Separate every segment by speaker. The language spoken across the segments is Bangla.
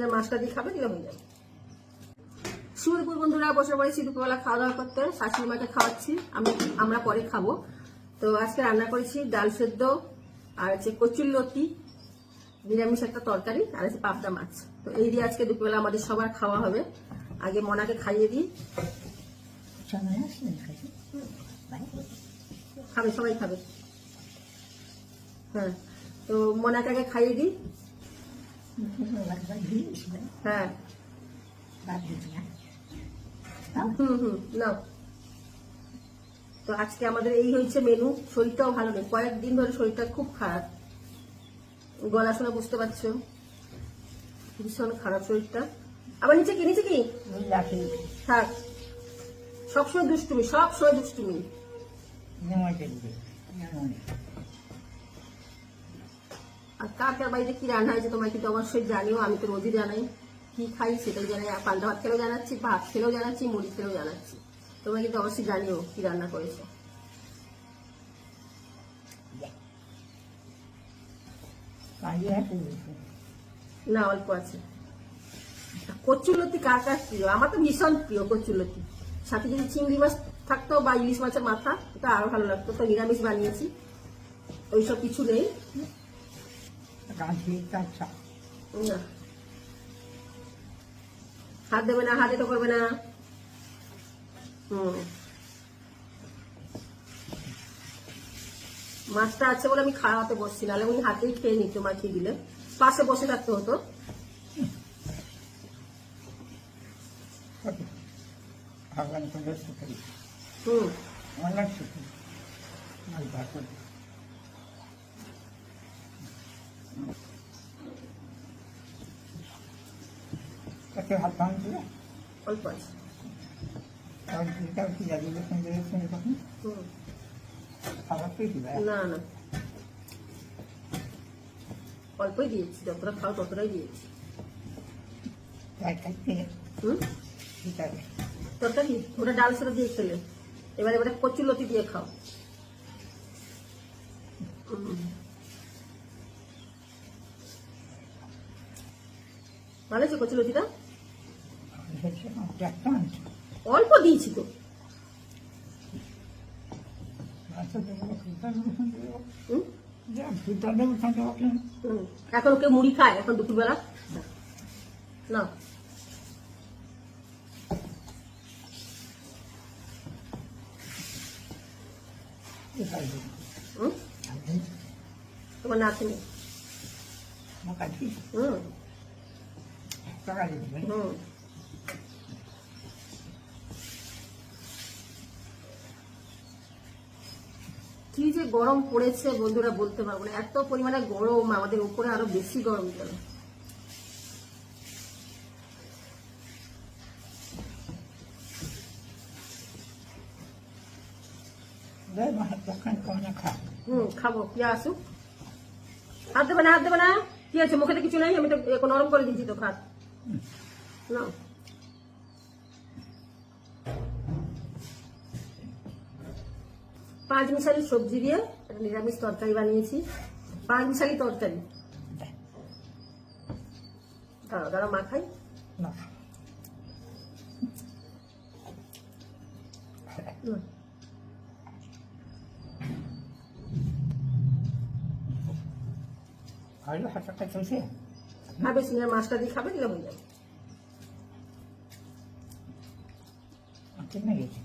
Speaker 1: না মাছটা দিয়ে খাবে হয়ে যাবে সুরপুর বন্ধুরা বসে পড়েছি দুপুরবেলা খাওয়া দাওয়া করতে। শাশুড়ি মাকে খাওয়াচ্ছি আমি আমরা পরে খাব। তো আজকে রান্না করেছি ডাল সেদ্ধ আর হচ্ছে কচুর লতি নিরামিষ একটা তরকারি আর হচ্ছে পাবদা মাছ। তো এই দিয়ে আজকে দুপুরবেলা আমাদের সবার খাওয়া হবে। আগে মনাকে খাইয়ে দিই। খাবে সবাই খাবে। হ্যাঁ তো মনাকে খাইয়ে দিই। হ্যাঁ।
Speaker 2: না
Speaker 1: হুম হুম নাও। তো আজকে আমাদের এই হয়েছে মেনু শরীরটাও ভালো নেই। কয়েকদিন ধরে শরীরটা খুব খারাপ। গলা শুনে বুঝতে পারছ? ভীষণ খারাপ শরীরটা। আবার নিচে কি নিচে কি? থাক। সবসময় দুষ্টুমি সব সময় দুষ্টুমি। আর কার কার বাড়িতে কি রান্না হয়েছে তোমরা কিন্তু অবশ্যই জানিও আমি তো রোজই জানাই। কি খাই সেটাই জানাই আর পাল্টা ভাত খেলেও জানাচ্ছি ভাত খেলেও জানাচ্ছি মুড়ি খেলেও জানাচ্ছি। তোমরা কিন্তু অবশ্যই জানিও কি রান্না করেছ। না অল্প আছে। কচুলতি কার কার প্রিয়? আমার তো ভীষণ প্রিয় কচুলতি সাথে যদি চিংড়ি মাছ থাকতো বা ইলিশ মাছের মাথা এটা আরও ভালো লাগতো। তো নিরামিষ বানিয়েছি। ওইসব কিছু নেই। না। হাত দেবে না হাতে তো করবে না। হুম। মাছটা আছে বলে আমি খাওয়াতে বসছি নাহলে উনি হাতেই খেয়ে নিত মাখিয়ে দিলে। পাশে বসে থাকতে হতো।
Speaker 2: তোদের শিখাই
Speaker 1: হুম।
Speaker 2: অনেক শিখি মাছ ভাত তাকে হাত ভাঙছিল?
Speaker 1: অল্প আছে। না না অল্পই দিয়েছি যতটা খাও ততটাই দিয়েছি। হুম?
Speaker 2: ঠিক আছে।
Speaker 1: তরকারি ওটা ডাল সেটা দিয়ে খেলে। এবার এবারে কচুর লতি দিয়ে খাও। ভালো আছে কচুর লতিটা? অল্প দিয়েছি তো। এখন ওকে মুড়ি খায় এখন দুপুরবেলা। না
Speaker 2: এটাই দেবো
Speaker 1: হুম তোমার হুম। হুম। কি যে গরম পড়েছে বন্ধুরা বলতে পারব না। এত পরিমাণে গরম আমাদের উপরে আরও বেশি গরম গেল
Speaker 2: দেয় মাসের দোকান কমনে খা
Speaker 1: হুম খাব। কি আসুক। হাত দেবে না হাত দেবে না। কি আছে? মুখে তো কিছু নাই আমি তো এখন নরম করে দিয়েছি তো ভাত না পাঁচ মিশালি সবজি দিয়ে একটা নিরামিষ তরকারি বানিয়েছি। পাঁচ মিশালি তরকারি। দাঁড়াও দাঁড়াও মাখাই
Speaker 2: না
Speaker 1: হুম।
Speaker 2: ভালো হাতটা চলছে
Speaker 1: আর বেশি না মাছটা দিয়ে খাবে দিলে হয়ে যাবে।
Speaker 2: গেছে।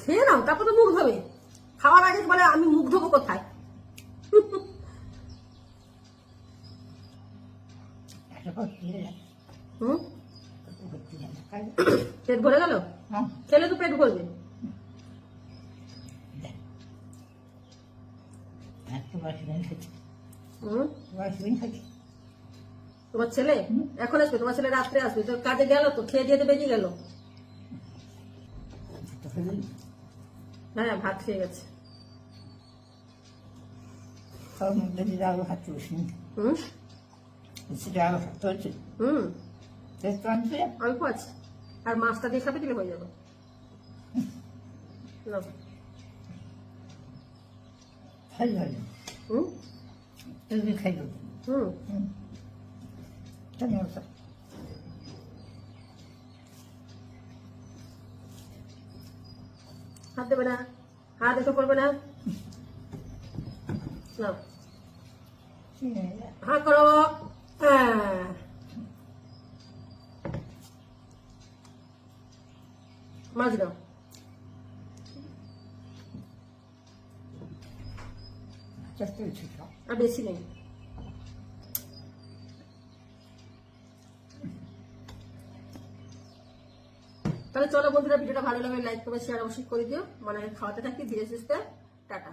Speaker 1: খেয়ে নাও তারপর তো মুখ ধোবে। খাওয়ার আগে বলে আমি মুখ ধোবো কোথায়? পেট ভরে গেল?
Speaker 2: হ্যাঁ।
Speaker 1: খেলে তো পেট ভরবে। তোমার ছেলে? এখন আসবে, তোমার ছেলে রাত্রে আসবে। তো কাজে গেল তো, খেয়ে দিয়ে বেরিয়ে গেল। হ্যাঁ ভাত খেয়ে গেছে। অল্প আছে। আর মাছটা দিয়ে খাবে দিলে হয়ে যাবে।
Speaker 2: ভালো
Speaker 1: হুম?
Speaker 2: তুমি খাইব
Speaker 1: হুম।
Speaker 2: হুম। ধন্যবাদ
Speaker 1: হাত দেবে না। হাত এসব করবে না। নাও করো। হ্যাঁ। মাছ দাও। আর বেশি নেই। তাহলে চলো বন্ধুরা, ভিডিওটা ভালো লাগলে লাইক করবে শেয়ার অবশ্যই করে দিও। মানে খাওয়াতে থাকি, ধীরে সুস্থে। টাটা।